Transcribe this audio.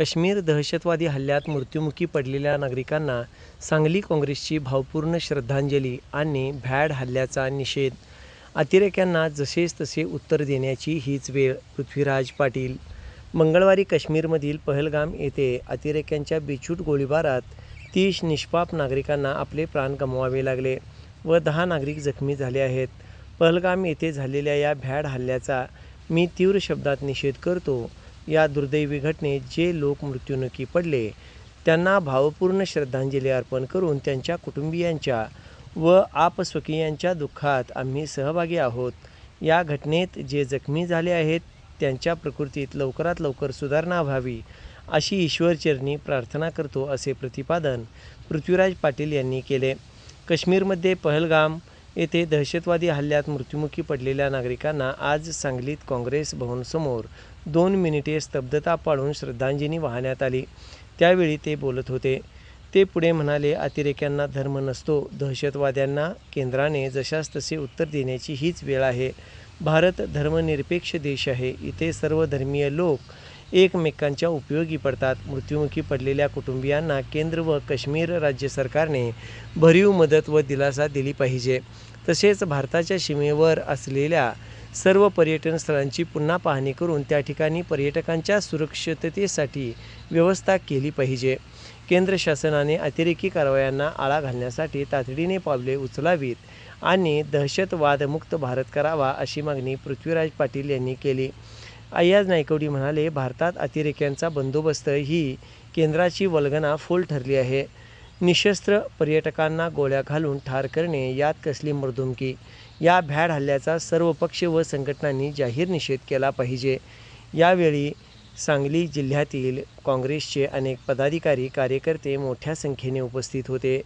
काश्मीर दहशतवादी हल्ल्यात मृत्युमुखी पडलेल्या नागरिकांना सांगली काँग्रेसची भावपूर्ण श्रद्धांजली आणि भ्याड हल्ल्याचा निषेध. अतिरेक्यांना जसेच तसे उत्तर देण्याची हीच वेळ पृथ्वीराज पाटील. मंगळवारी काश्मीरमधील पहलगाम येथे अतिरेक्यांच्या बेछूट गोळीबारात तीस निष्पाप नागरिकांना आपले प्राण गमवावे लागले व दहा नागरिक जखमी झाले आहेत. पहलगाम येथे झालेल्या या भ्याड हल्ल्याचा मी तीव्र शब्दात निषेध करतो. या दुर्दैवी घटनेत जे लोक मृत्युमुखी पडले त्यांना भावपूर्ण श्रद्धांजली अर्पण करून त्यांच्या कुटुंबियांच्या व आपस्वकीयांच्या दुःखात आम्ही सहभागी आहोत. या घटनेत जे जखमी झाले आहेत त्यांच्या प्रकृतीत लवकरात लवकर सुधारणा व्हावी अशी ईश्वरचरणी प्रार्थना करतो असे प्रतिपादन पृथ्वीराज पाटील यांनी केले. काश्मीरमध्ये पहलगाम येथे दहशतवादी हल्ल्यात मृत्युमुखी पडलेल्या नागरिकांना आज सांगलीत काँग्रेस भवनसमोर दोन मिनिटे स्तब्धता पाळून श्रद्धांजली वाहण्यात आली. त्यावेळी ते बोलत होते ते पुढे म्हणाले अतिरेक्यांना धर्म नसतो. दहशतवाद्यांना केंद्राने जशास तसे उत्तर देण्याची हीच वेळ आहे. भारत धर्मनिरपेक्ष देश आहे. इथे सर्व धर्मीय लोक एकमेकांच्या उपयोगी पडतात. मृत्युमुखी पडलेल्या कुटुंबियांना केंद्र व काश्मीर राज्य सरकारने भरीव मदत व दिलासा दिली पाहिजे. तसेच भारताच्या सीमेवर असलेल्या सर्व पर्यटन स्थळांची पुन्हा पाहणी करून त्या ठिकाणी पर्यटकांच्या सुरक्षिततेसाठी व्यवस्था केली पाहिजे. केंद्र शासनाने अतिरेकी कारवायांना आळा घालण्यासाठी तातडीने पावले उचलावीत आणि दहशतवादमुक्त भारत करावा अशी मागणी पृथ्वीराज पाटील यांनी केली. अय्याज नायकवडी म्हणाले भारतात अतिरेक्यांचा बंदोबस्त ही केंद्राची वल्गना फोल ठरली आहे. निशस्त्र पर्यटकांना गोळ्या घालून ठार करणे यात कसली मर्दुमकी? या भ्याड हल्ल्याचा सर्व पक्ष व संघटनांनी जाहीर निषेध केला पाहिजे. यावेळी सांगली जिल्ह्यातील काँग्रेसचे अनेक पदाधिकारी कार्यकर्ते मोठ्या संख्येने उपस्थित होते.